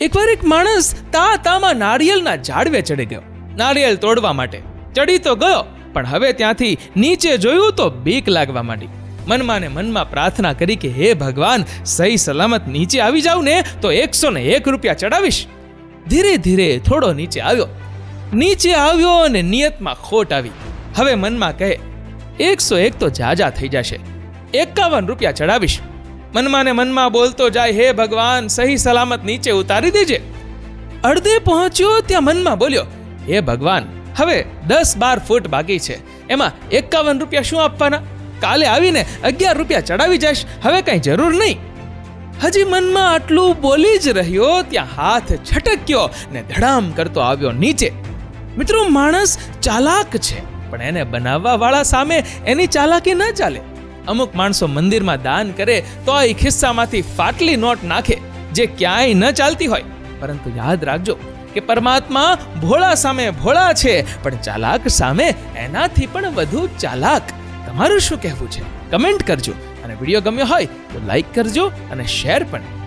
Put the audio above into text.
એકવાર એક માણસ તા તામાં નારિયેલના ઝાડવે ચડી ગયો. નારિયેલ તોડવા માટે. ચડી તો ગયો, પણ હવે ત્યાંથી નીચે જોયું તો બીક લાગવા માંડી. મનમાં મનમાં પ્રાર્થના કરી કે, હે ભગવાન, સહી સલામત નીચે આવી જાવ ને, તો એકસો ને એક રૂપિયા ચડાવીશ. ધીરે ધીરે થોડો નીચે આવ્યો. નીચે આવ્યો અને નિયતમાં ખોટ આવી. હવે મનમાં કહે, એકસો એક તો જાજા થઈ જશે. એકાવન રૂપિયા ચડાવીશ. મનમાં ને મનમાં બોલતો જાય, હે ભગવાન, સહી સલામત નીચે ઉતારી દેજે. અડધે પહોંચ્યો, ત્યાં મનમાં બોલ્યો, હે ભગવાન, હવે દસ બાર ફૂટ બાકી છે. એમાં એકાવન રૂપિયા શું આપવાના? કાલે આવીને અગિયાર રૂપિયા ચડાવી જઈશ. હવે કંઈ જરૂર નહીં. હજી મનમાં આટલું બોલી જ રહ્યો, ત્યાં હાથ છટક્યો ને ધડામ કરતો આવ્યો નીચે. મિત્રો, માણસ ચાલાક છે, પણ એને બનાવવા વાળા સામે એની ચાલાકી ન ચાલે. અમુક માણસો મંદિરમાં દાન કરે તો એ ખિસ્સામાંથી ફાટલી નોટ નાખે, જે ક્યાંય ન ચાલતી હોય. પરંતુ યાદ રાખજો કે પરમાત્મા ભોળા સામે ભોળા છે, પણ ચાલાક સામે એનાથી પણ વધુ ચાલાક. તમારું શું કહેવું છે? કમેન્ટ કરજો. અને વીડિયો ગમ્યો હોય તો લાઈક કરજો અને શેર પણ.